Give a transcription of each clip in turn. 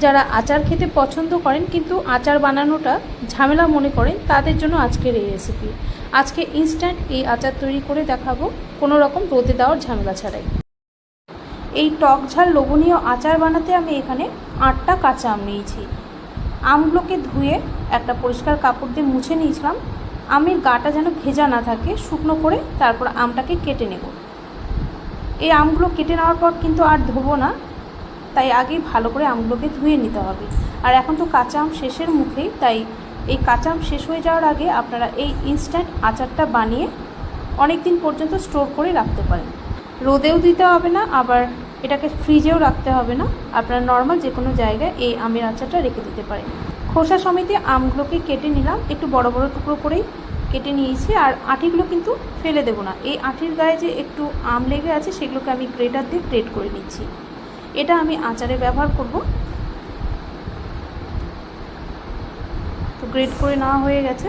যারা আচার খেতে পছন্দ করেন কিন্তু আচার বানানোটা ঝামেলা মনে করেন, তাদের জন্য আজকের এই রেসিপি আজকে ইনস্ট্যান্ট এই আচার তৈরি করে দেখাবো, কোনো রকম রোদে দেওয়ার ঝামেলা ছাড়াই। এই টক ঝাল লোভনীয় আচার বানাতে আমি এখানে আটটা কাঁচা আম নিয়েছি। আমগুলোকে ধুয়ে একটা পরিষ্কার কাপড় দিয়ে মুছে নিয়েছিলাম। আমের গাটা যেন ভেজা না থাকে, শুকনো করে তারপর আমটাকে কেটে নেব। এই আমগুলো কেটে নেওয়ার পর কিন্তু আর ধোবো না। তাই আগেই ভালো করে আমগুলোকে ধুয়ে নিতে হবে। আর এখন তো কাঁচা আম শেষের মুখেই, তাই এই কাঁচা আম শেষ হয়ে যাওয়ার আগে আপনারা এই ইনস্ট্যান্ট আচারটা বানিয়ে অনেক দিন পর্যন্ত স্টোর করে রাখতে পারেন। রোদেও দিতে হবে না, আবার এটাকে ফ্রিজেও রাখতে হবে না। আপনারা নর্মাল যে কোনো জায়গায় এই আমের আচারটা রেখে দিতে পারেন। খোসা সমেতে আমগুলোকে কেটে নিলাম, একটু বড় বড় টুকরো করেই কেটে নিয়েছি, আর আঁটিগুলো কিন্তু ফেলে দেবো না। এই আঁটির গায়ে যে একটু আম লেগে আছে, সেগুলোকে আমি গ্রেটার দিয়ে গ্রেট করে নিচ্ছি। এটা আমি আচারে ব্যবহার করব। তো গ্রেট করে নেওয়া হয়ে গেছে।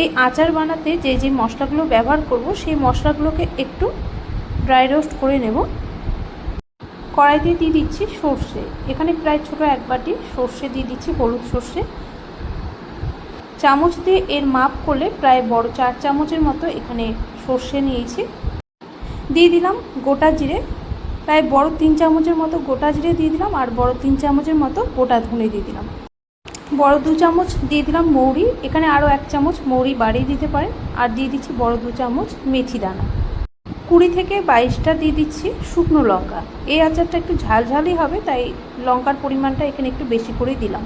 এই আচার বানাতে যে যে মশলাগুলো ব্যবহার করব, সেই মশলাগুলোকে একটু ড্রাই রোস্ট করে নেব। কড়াইতে দিয়ে দিচ্ছি সর্ষে। এখানে প্রায় ছোট এক বাটি সর্ষে দিয়ে দিচ্ছি, হলুদ সর্ষে। চামচ দিয়ে এর মাপ করলে প্রায় বড় চার চামচের মতো এখানে সর্ষে নিয়েছি। দিয়ে দিলাম গোটা জিরে প্রায় বড় তিন চামচের মতো গোটা জিরে দিয়ে দিলাম আর বড় তিন চামচের মতো গোটা ধনে দিয়ে দিলাম। বড় দু চামচ দিয়ে দিলাম মৌরি, এখানে আরও এক চামচ মৌরি বাড়িয়ে দিতে পারেন। আর দিয়ে দিচ্ছি বড় দু চামচ মেথি দানা। কুড়ি থেকে বাইশটা দিয়ে দিচ্ছি শুকনো লঙ্কা। এই আচারটা একটু ঝালঝালই হবে, তাই লঙ্কার পরিমাণটা এখানে একটু বেশি করেই দিলাম।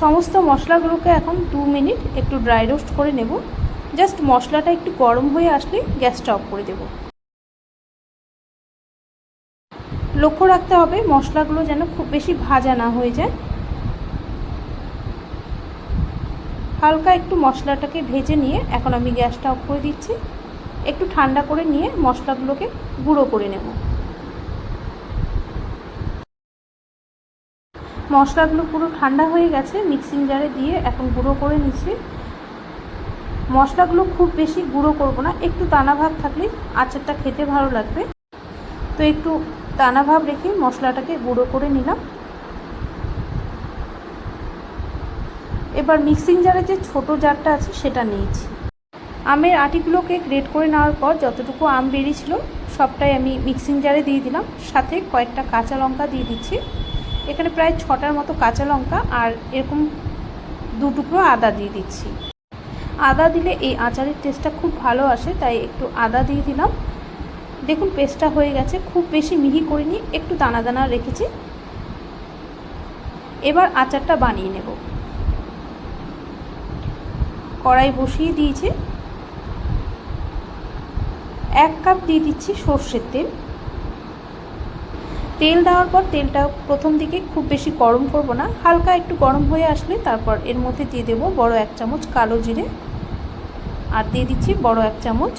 সমস্ত মশলাগুলোকে এখন দু মিনিট একটু ড্রাই রোস্ট করে নেব। জাস্ট মশলাটা একটু গরম হয়ে আসলে গ্যাসটা অফ করে দেব। লক্ষ্য রাখতে হবে, মশলাগুলো যেন খুব বেশি ভাজা না হয়ে যায়। হালকা একটু মশলাটাকে ভেজে নিয়ে এখন আমি গ্যাসটা অফ করে দিচ্ছি। একটু ঠান্ডা করে নিয়ে মশলাগুলোকে গুঁড়ো করে নেব। মশলাগুলো পুরো ঠান্ডা হয়ে গেছে, মিক্সিং জারে দিয়ে এখন গুঁড়ো করে নিচ্ছি। মশলাগুলো খুব বেশি গুঁড়ো করব না, একটু দানা ভাব থাকলে আচারটা খেতে ভালো লাগবে। তো একটু দানা ভাব রেখে মশলাটাকে গুঁড়ো করে নিলাম। এবার মিক্সিং জারে যে ছোট জারটা আছে, সেটা নিয়েছি। আমের আটিগুলোকে গ্রেট করে নেওয়ার পর যতটুকু আম বেরিয়েছিল, সবটাই আমি মিক্সিং জারে দিয়ে দিলাম। সাথে কয়েকটা কাঁচা লঙ্কা দিয়ে দিচ্ছি। এখানে প্রায় ছটার মতো কাঁচা লঙ্কা আর এরকম দু টুকরো আদা দিয়ে দিচ্ছি। আদা দিলে এই আচারের টেস্টটা খুব ভালো আসে, তাই একটু আদা দিয়ে দিলাম। দেখুন পেস্টটা হয়ে গেছে। খুব বেশি মিহি করিনি, একটু দানা দানা রেখেছি। এবার আচারটা বানিয়ে নেব। কড়াই বসিয়ে দিয়েছি। এক কাপ দিয়ে দিচ্ছি সর্ষের তেল। তেল দেওয়ার পর তেলটা প্রথম দিকে খুব বেশি গরম করব না। হালকা একটু গরম হয়ে আসলে তারপর এর মধ্যে দিয়ে দেবো বড় এক চামচ কালো জিরে। আর দিয়ে দিচ্ছি বড় এক চামচ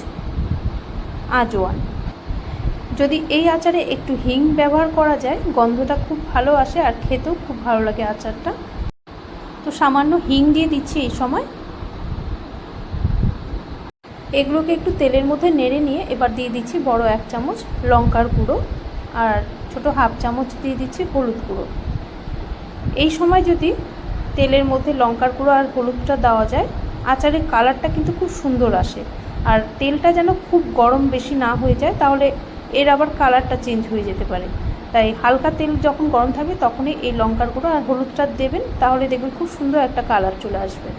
আজওয়ান। যদি এই আচারে একটু হিং ব্যবহার করা যায়, গন্ধটা খুব ভালো আসে আর খেতেও খুব ভালো লাগে আচারটা। তো সামান্য হিং দিয়ে দিচ্ছি এই সময়। এগুলোকে একটু তেলের মধ্যে নেড়ে নিয়ে এবার দিয়ে দিচ্ছি বড় এক চামচ লঙ্কার গুঁড়ো আর ছোট হাফ চামচ দিয়ে দিচ্ছি হলুদ গুঁড়ো। এই সময় যদি তেলের মধ্যে লঙ্কার গুঁড়ো আর হলুদটা দেওয়া যায় আচারের কালারটা কিন্তু খুব সুন্দর আসে। আর তেলটা যেন খুব গরম বেশি না হয়ে যায়, তাহলে এর আবার কালারটা চেঞ্জ হয়ে যেতে পারে। তাই হালকা তেল যখন গরম থাকবে তখনই এই লঙ্কার গুঁড়ো আর হলুদটা দেবেন, তাহলে দেখবেন খুব সুন্দর একটা কালার চলে আসবে।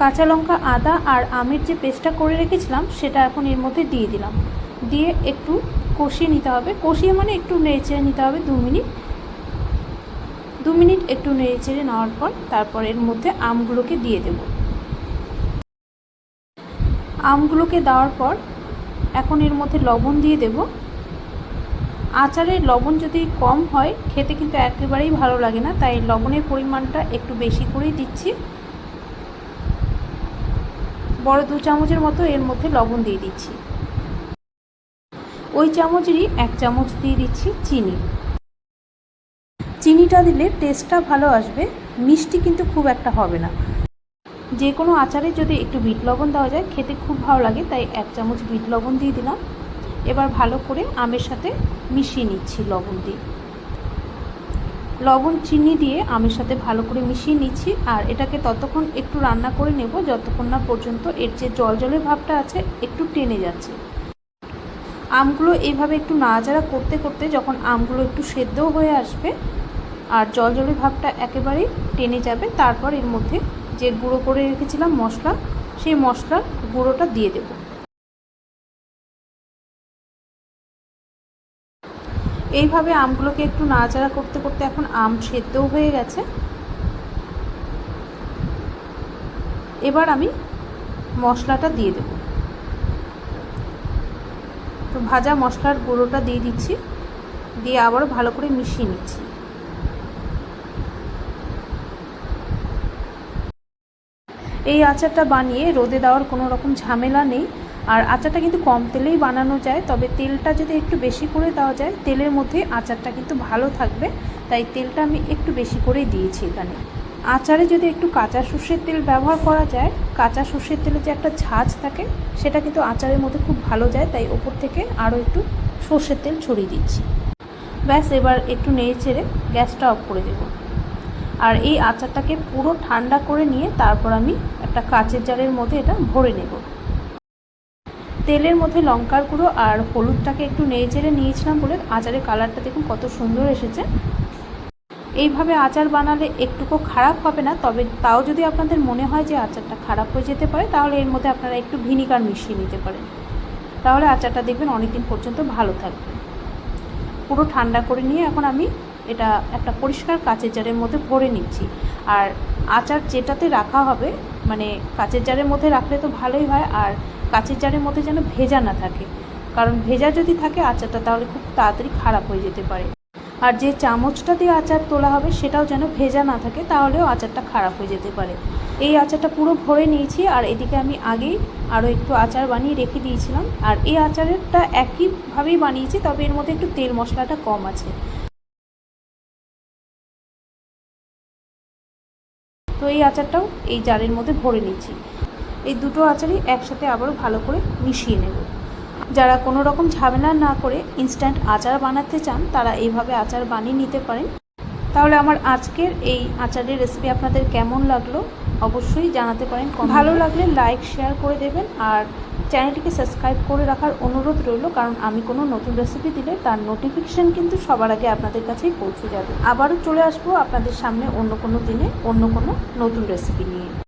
কাঁচা লঙ্কা, আদা আর আমের যে পেস্টটা করে রেখেছিলাম, সেটা এখন এর মধ্যে দিয়ে দিলাম। দিয়ে একটু কষিয়ে নিতে হবে। কষিয়ে মানে একটু নেড়ে চেড়ে নিতে হবে দু মিনিট। দু মিনিট একটু নেড়ে চেড়ে নেওয়ার পর তারপর এর মধ্যে আমগুলোকে দিয়ে দেব। আমগুলোকে দেওয়ার পর এখন এর মধ্যে লবণ দিয়ে দেব। আচারের লবণ যদি কম হয়, খেতে কিন্তু একেবারেই ভালো লাগে না, তাই লবণের পরিমাণটা একটু বেশি করেই দিচ্ছি। বড় দু চামচের মতো এর মধ্যে লবণ দিয়ে দিচ্ছি। ওই চামচেরই এক চামচ দিয়ে দিচ্ছি চিনি। চিনিটা দিলে টেস্টটা ভালো আসবে, মিষ্টি কিন্তু খুব একটা হবে না। যে কোনো আচারে যদি একটু বিট লবণ দেওয়া যায়, খেতে খুব ভালো লাগে, তাই এক চামচ বিট লবণ দিয়ে দিলাম। এবার ভালো করে আমের সাথে মিশিয়ে নিচ্ছি লবণ দিয়ে। লবণ চিনি দিয়ে আমের সাথে ভালো করে মিশিয়ে নিচ্ছি, আর এটাকে ততক্ষণ একটু রান্না করে নেব, যতক্ষণ না পর্যন্ত এর যে জল জলের ভাবটা আছে, একটু টেনে যাচ্ছে। আমগুলো এইভাবে একটু নাড়াচাড়া করতে করতে যখন আমগুলো একটু সেদ্ধও হয়ে আসবে, আর জল জলের ভাবটা একেবারেই টেনে যাবে, তারপর এর মধ্যে যে গুঁড়ো করে রেখেছিলাম মশলা, সেই মশলার গুঁড়োটা দিয়ে দেব। এইভাবে আমগুলোকে একটু নাড়াচাড়া করতে করতে এখন আম সেদ্ধও হয়ে গেছে। এবার আমি মশলাটা দিয়ে দেব। তো ভাজা মশলার গুঁড়োটা দিয়ে দিচ্ছি, দিয়ে আবারও ভালো করে মিশিয়ে নিচ্ছি। এই আচারটা বানিয়ে রোদে দেওয়ার কোনো রকম ঝামেলা নেই। আর আচারটা কিন্তু কম তেলেই বানানো যায়, তবে তেলটা যদি একটু বেশি করে দেওয়া যায়, তেলের মধ্যে আচারটা কিন্তু ভালো থাকবে। তাই তেলটা আমি একটু বেশি করেই দিয়েছি এখানে। আচারে যদি একটু কাঁচা সর্ষের তেল ব্যবহার করা যায়, কাঁচা সর্ষের তেলে যে একটা ঝাঁজ থাকে, সেটা কিন্তু আচারের মধ্যে খুব ভালো যায়, তাই ওপর থেকে আরও একটু সর্ষের তেল ছড়িয়ে দিচ্ছি। ব্যাস, এবার একটু নেড়ে ছেড়ে গ্যাসটা অফ করে দেবো। আর এই আচারটাকে পুরো ঠান্ডা করে নিয়ে তারপর আমি একটা কাচের জারের মধ্যে এটা ভরে নেব। তেলের মধ্যে লঙ্কার গুঁড়ো আর হলুদটাকে একটু নেড়ে চেড়ে নিয়েছিলাম বলে আচারের কালারটা দেখুন কত সুন্দর এসেছে। এইভাবে আচার বানালে একটুকু খারাপ হবে না, তবে তাও যদি আপনাদের মনে হয় যে আচারটা খারাপ হয়ে যেতে পারে, তাহলে এর মধ্যে আপনারা একটু ভিনিগার মিশিয়ে নিতে পারেন। তাহলে আচারটা দেখবেন অনেকদিন পর্যন্ত ভালো থাকবে। পুরো ঠান্ডা করে নিয়ে এখন আমি এটা একটা পরিষ্কার কাঁচের জারের মধ্যে ভরে নিচ্ছি। আর আচার যেটাতে রাখা হবে মানে কাঁচের জারের মধ্যে রাখলে তো ভালোই হয়, আর কাঁচের জারের মধ্যে যেন ভেজা না থাকে। কারণ ভেজা যদি থাকে আচারটা, তাহলে খুব তাড়াতাড়ি খারাপ হয়ে যেতে পারে। আর যে চামচটা দিয়ে আচার তোলা হবে, সেটাও যেন ভেজা না থাকে, তাহলেও আচারটা খারাপ হয়ে যেতে পারে। এই আচারটা পুরো ভরে নিয়েছি, আর এদিকে আমি আগেই আরও একটু আচার বানিয়ে রেখে দিয়েছিলাম। আর এই আচারেরটা একইভাবেই বানিয়েছি, তবে এর মধ্যে একটু তেল মশলাটা কম আছে। তো এই আচারটাও এই জারের মধ্যে ভরে নিচ্ছি। এই দুটো আচারই একসাথে আবারও ভালো করে মিশিয়ে নেব। যারা কোনো রকম ঝামেলা না করে ইনস্ট্যান্ট আচার বানাতে চান তারা এইভাবে আচার বানিয়ে নিতে পারেন। তাহলে আমার আজকের এই আচারের রেসিপি আপনাদের কেমন লাগল? অবশ্যই জানাতে পারেন। ভালো লাগলে লাইক শেয়ার করে দেবেন আর চ্যানেলটিকে সাবস্ক্রাইব করে রাখার অনুরোধ রইল, কারণ আমি কোনো নতুন রেসিপি দিলে তার নোটিফিকেশান কিন্তু সবার আগে আপনাদের কাছেই পৌঁছে যাবে। আবারও চলে আসব আপনাদের সামনে অন্য কোনো দিনে, অন্য কোনো নতুন রেসিপি নিয়ে।